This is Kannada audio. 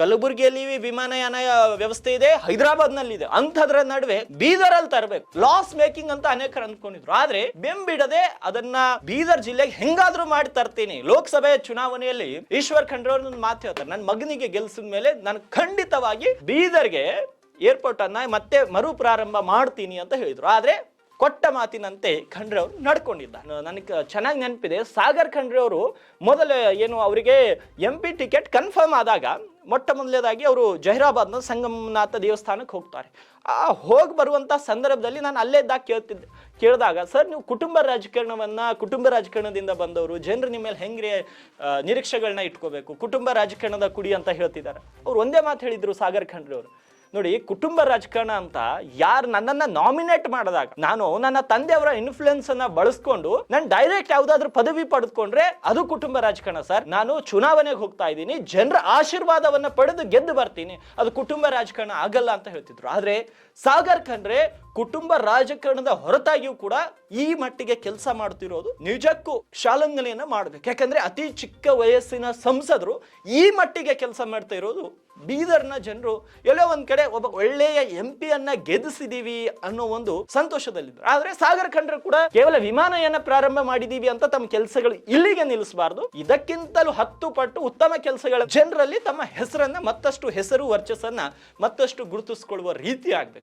ಕಲಬುರಗಿಯಲ್ಲಿ ವಿಮಾನಯಾನ ವ್ಯವಸ್ಥೆ ಇದೆ ಹೈದರಾಬಾದ್ನಲ್ಲಿ ಇದೆ ಅಂಥದ್ರ ನಡುವೆ ಬೀದರಲ್ಲಿ ತರಬೇಕು. ಲಾಸ್ ಮೇಕಿಂಗ್ ಅಂತ ಅನೇಕರು ಅಂದ್ಕೊಂಡಿದ್ರು. ಆದ್ರೆ ಬೆಂಬಿಡದೆ ಅದನ್ನ ಬೀದರ್ ಜಿಲ್ಲೆಗೆ ಹೆಂಗಾದ್ರೂ ಮಾಡಿ ತರ್ತೀನಿ. ಲೋಕಸಭೆ ಚುನಾವಣೆಯಲ್ಲಿ ಈಶ್ವರ್ ಖಂಡ್ರೆ ಒಂದು ಮಾತು ಹೇಳ್ತಾರೆ. ನನ್ನ ಮಗನಿಗೆ ಗೆಲ್ಸಿದ ಮೇಲೆ ನಾನು ಖಂಡಿತವಾಗಿ ಬೀದರ್ಗೆ ಏರ್ಪೋರ್ಟ್ ಅನ್ನ ಮತ್ತೆ ಮರು ಪ್ರಾರಂಭ ಮಾಡ್ತೀನಿ ಅಂತ ಹೇಳಿದ್ರು. ಆದ್ರೆ ಕೊಟ್ಟ ಮಾತಿನಂತೆ ಖಂಡ್ರೆ ಅವರು ನಡ್ಕೊಂಡಿದ್ದ. ನನಗೆ ಚೆನ್ನಾಗಿ ನೆನಪಿದೆ. ಸಾಗರ್ ಖಂಡ್ರೆ ಅವರು ಮೊದಲ ಏನು ಅವರಿಗೆ ಎಂ ಪಿ ಟಿಕೆಟ್ ಕನ್ಫರ್ಮ್ ಆದಾಗ ಮೊಟ್ಟ ಮೊದಲನೇದಾಗಿ ಅವರು ಜಹೀರಾಬಾದ್ನ ಸಂಗಮನಾಥ ದೇವಸ್ಥಾನಕ್ಕೆ ಹೋಗ್ತಾರೆ. ಆ ಹೋಗಿ ಬರುವಂಥ ಸಂದರ್ಭದಲ್ಲಿ ನಾನು ಅಲ್ಲೇ ಇದ್ದಾಗ ಕೇಳ್ತಿದ್ದೆ, ಕೇಳಿದಾಗ, ಸರ್, ನೀವು ಕುಟುಂಬ ರಾಜಕಾರಣವನ್ನು, ಕುಟುಂಬ ರಾಜಕಾರಣದಿಂದ ಬಂದವರು, ಜನರು ನಿಮ್ಮ ಮೇಲೆ ಹೆಂಗ್ರೆ ನಿರೀಕ್ಷೆಗಳನ್ನ ಇಟ್ಕೋಬೇಕು, ಕುಟುಂಬ ರಾಜಕಾರಣದ ಕುಡಿ ಅಂತ ಹೇಳ್ತಿದ್ದಾರೆ. ಅವ್ರು ಒಂದೇ ಮಾತು ಹೇಳಿದರು ಸಾಗರ್ ಖಂಡ್ರೆ ಅವರು. ನೋಡಿ, ಕುಟುಂಬ ರಾಜಕಾರಣ ಅಂತ ಯಾರು ನನ್ನನ್ನ ನಾಮಿನೇಟ್ ಮಾಡಿದಾಗ, ನಾನು ನನ್ನ ತಂದೆಯವರ ಇನ್ಫ್ಲುಯೆನ್ಸ್ ಅನ್ನ ಬಳಸ್ಕೊಂಡು ನಾನು ಡೈರೆಕ್ಟ್ ಯಾವ್ದಾದ್ರು ಪದವಿ ಪಡೆದುಕೊಂಡ್ರೆ ಅದು ಕುಟುಂಬ ರಾಜಕಾರಣ ಸರ್. ನಾನು ಚುನಾವಣೆಗೆ ಹೋಗ್ತಾ ಇದ್ದೀನಿ, ಜನರ ಆಶೀರ್ವಾದವನ್ನ ಪಡೆದು ಗೆದ್ದು ಬರ್ತೀನಿ. ಅದು ಕುಟುಂಬ ರಾಜಕಾರಣ ಆಗಲ್ಲ ಅಂತ ಹೇಳ್ತಿದ್ರು. ಆದ್ರೆ ಸಾಗರ್ ಖಂಡ್ರೆ ಕುಟುಂಬ ರಾಜಕಾರಣದ ಹೊರತಾಗಿಯೂ ಕೂಡ ಈ ಮಟ್ಟಿಗೆ ಕೆಲಸ ಮಾಡ್ತಿರೋದು ನಿಜಕ್ಕೂ ಶಾಲಂಗನೆಯನ್ನ ಮಾಡಬೇಕು. ಯಾಕಂದ್ರೆ ಅತಿ ಚಿಕ್ಕ ವಯಸ್ಸಿನ ಸಂಸದರು ಈ ಮಟ್ಟಿಗೆ ಕೆಲಸ ಮಾಡ್ತಾ ಇರೋದು ಬೀದರ್ನ ಜನರು. ಎಲ್ಲೋ ಒಂದ್ ಕಡೆ ಒಬ್ಬ ಒಳ್ಳೆಯ ಎಂ ಅನ್ನ ಗೆದ್ದಿಸಿದೀವಿ ಅನ್ನೋ ಒಂದು ಸಂತೋಷದಲ್ಲಿದ್ದರು ಆದ್ರೆ ಸಾಗರ್ ಖಂಡ್ರೆ ಕೂಡ ಕೇವಲ ವಿಮಾನಯಾನ ಪ್ರಾರಂಭ ಮಾಡಿದೀವಿ ಅಂತ ತಮ್ಮ ಕೆಲಸಗಳು ಇಲ್ಲಿಗೆ ನಿಲ್ಲಿಸಬಾರ್ದು ಇದಕ್ಕಿಂತಲೂ ಹತ್ತು ಪಟ್ಟು ಉತ್ತಮ ಕೆಲಸಗಳ ಜನರಲ್ಲಿ ತಮ್ಮ ಹೆಸರನ್ನ ಮತ್ತಷ್ಟು ಹೆಸರು ವರ್ಚಸ್ಸನ್ನ ಮತ್ತಷ್ಟು ಗುರುತಿಸಿಕೊಳ್ಳುವ ರೀತಿ ಆಗ್ಬೇಕು.